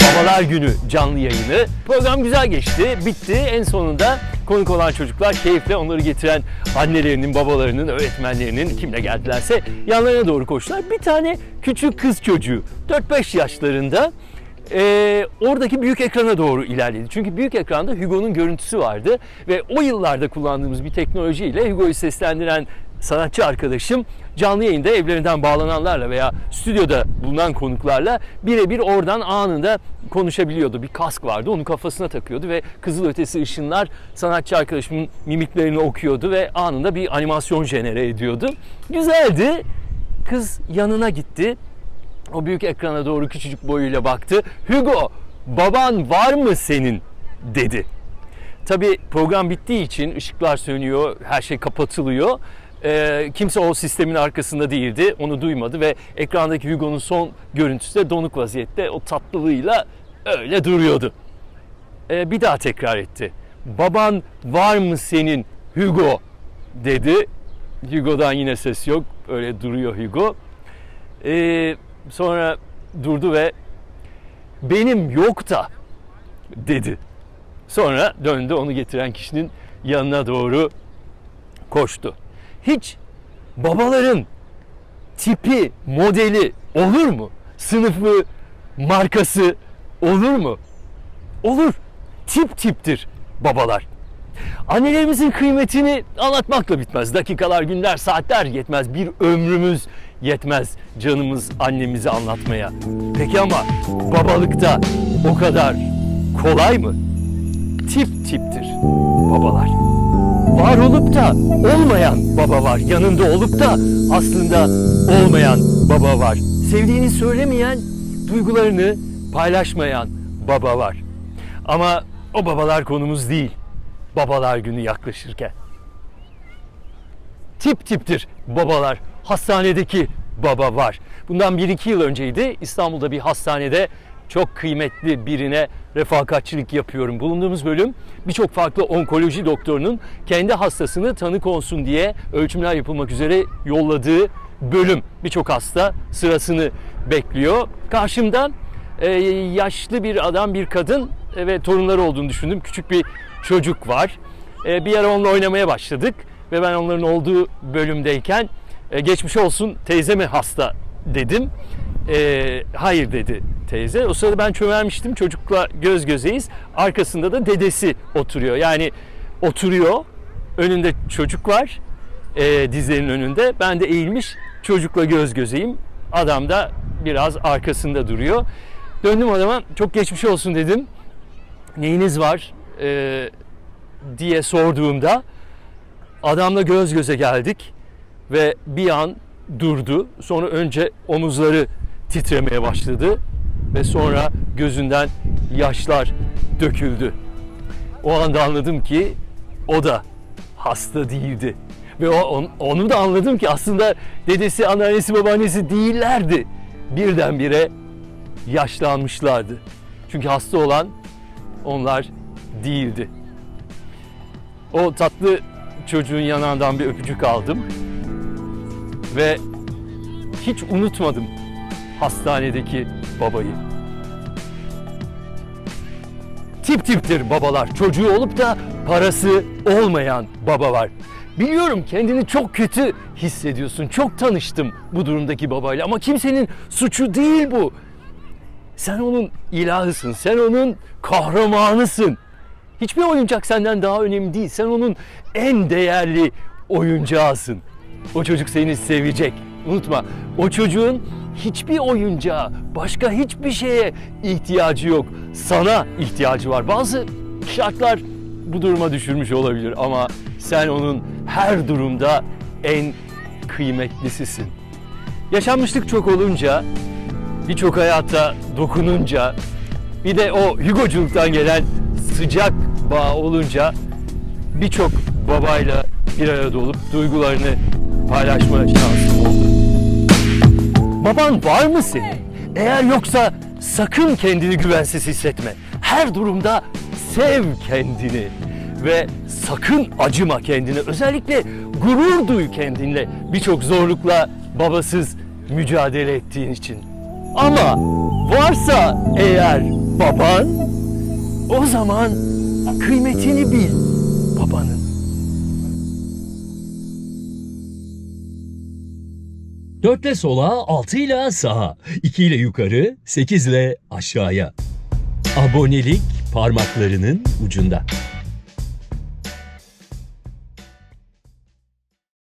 Babalar Günü canlı yayını. Program güzel geçti, bitti. En sonunda konuk olan çocuklar keyifle onları getiren annelerinin, babalarının, öğretmenlerinin kimle geldilerse yanlarına doğru koştular. Bir tane küçük kız çocuğu 4-5 yaşlarında eee, oradaki büyük ekrana doğru ilerledi. Çünkü büyük ekranda Hugo'nun görüntüsü vardı ve o yıllarda kullandığımız bir teknolojiyle Hugo'yu seslendiren sanatçı arkadaşım canlı yayında evlerinden bağlananlarla veya stüdyoda bulunan konuklarla birebir oradan anında konuşabiliyordu. Bir kask vardı onu kafasına takıyordu ve kızılötesi ışınlar sanatçı arkadaşımın mimiklerini okuyordu ve anında bir animasyon jenere ediyordu. Güzeldi. Kız yanına gitti. O büyük ekrana doğru küçücük boyuyla baktı. Hugo, baban var mı senin? dedi. Tabii program bittiği için ışıklar sönüyor, her şey kapatılıyor. Ee, kimse o sistemin arkasında değildi, onu duymadı ve ekrandaki Hugo'nun son görüntüsü de donuk vaziyette o tatlılığıyla öyle duruyordu. Ee, bir daha tekrar etti. Baban var mı senin Hugo dedi. Hugo'dan yine ses yok, öyle duruyor Hugo. Ee, sonra durdu ve benim yok da dedi. Sonra döndü onu getiren kişinin yanına doğru koştu. Hiç babaların tipi, modeli olur mu? Sınıfı, markası olur mu? Olur. Tip tiptir babalar. Annelerimizin kıymetini anlatmakla bitmez. Dakikalar, günler, saatler yetmez. Bir ömrümüz yetmez canımız annemizi anlatmaya. Peki ama babalıkta o kadar kolay mı? Tip tiptir babalar. Var olup da olmayan baba var. Yanında olup da aslında olmayan baba var. Sevdiğini söylemeyen, duygularını paylaşmayan baba var. Ama o babalar konumuz değil. Babalar günü yaklaşırken. Tip tiptir babalar. Hastanedeki baba var. Bundan 1-2 yıl önceydi. İstanbul'da bir hastanede çok kıymetli birine refakatçilik yapıyorum. Bulunduğumuz bölüm birçok farklı onkoloji doktorunun kendi hastasını tanı konsun diye ölçümler yapılmak üzere yolladığı bölüm. Birçok hasta sırasını bekliyor. Karşımda e, yaşlı bir adam, bir kadın e, ve torunları olduğunu düşündüm. Küçük bir çocuk var. E, bir ara onunla oynamaya başladık ve ben onların olduğu bölümdeyken e, geçmiş olsun teyze mi hasta dedim. E, hayır dedi teyze. O sırada ben çömelmiştim. Çocukla göz gözeyiz. Arkasında da dedesi oturuyor. Yani oturuyor. Önünde çocuk var. E, dizlerinin önünde. Ben de eğilmiş çocukla göz gözeyim. Adam da biraz arkasında duruyor. Döndüm adama çok geçmiş olsun dedim. Neyiniz var e, diye sorduğumda adamla göz göze geldik ve bir an durdu. Sonra önce omuzları titremeye başladı ve sonra gözünden yaşlar döküldü. O anda anladım ki o da hasta değildi. Ve o, on- onu da anladım ki aslında dedesi, anneannesi, babaannesi değillerdi. Birdenbire yaşlanmışlardı. Çünkü hasta olan onlar değildi. O tatlı çocuğun yanağından bir öpücük aldım ve hiç unutmadım hastanedeki babayı. Tip tiptir babalar. Çocuğu olup da parası olmayan baba var. Biliyorum kendini çok kötü hissediyorsun. Çok tanıştım bu durumdaki babayla ama kimsenin suçu değil bu. Sen onun ilahısın, sen onun kahramanısın. Hiçbir oyuncak senden daha önemli değil. Sen onun en değerli oyuncağısın. O çocuk seni sevecek. Unutma, o çocuğun hiçbir oyuncağa, başka hiçbir şeye ihtiyacı yok. Sana ihtiyacı var. Bazı şartlar bu duruma düşürmüş olabilir ama sen onun her durumda en kıymetlisisin. Yaşanmışlık çok olunca, birçok hayata dokununca, bir de o Hugo'culuktan gelen sıcak bağ olunca birçok babayla bir arada olup duygularını paylaşma şansım oldu. Baban var mı senin? Eğer yoksa sakın kendini güvensiz hissetme. Her durumda sev kendini ve sakın acıma kendine. Özellikle gurur duy kendinle birçok zorlukla babasız mücadele ettiğin için. Ama varsa eğer baban? O zaman kıymetini bil babanın. Dörtle sola, altı ile sağa, iki ile yukarı, sekiz ile aşağıya. Abonelik parmaklarının ucunda.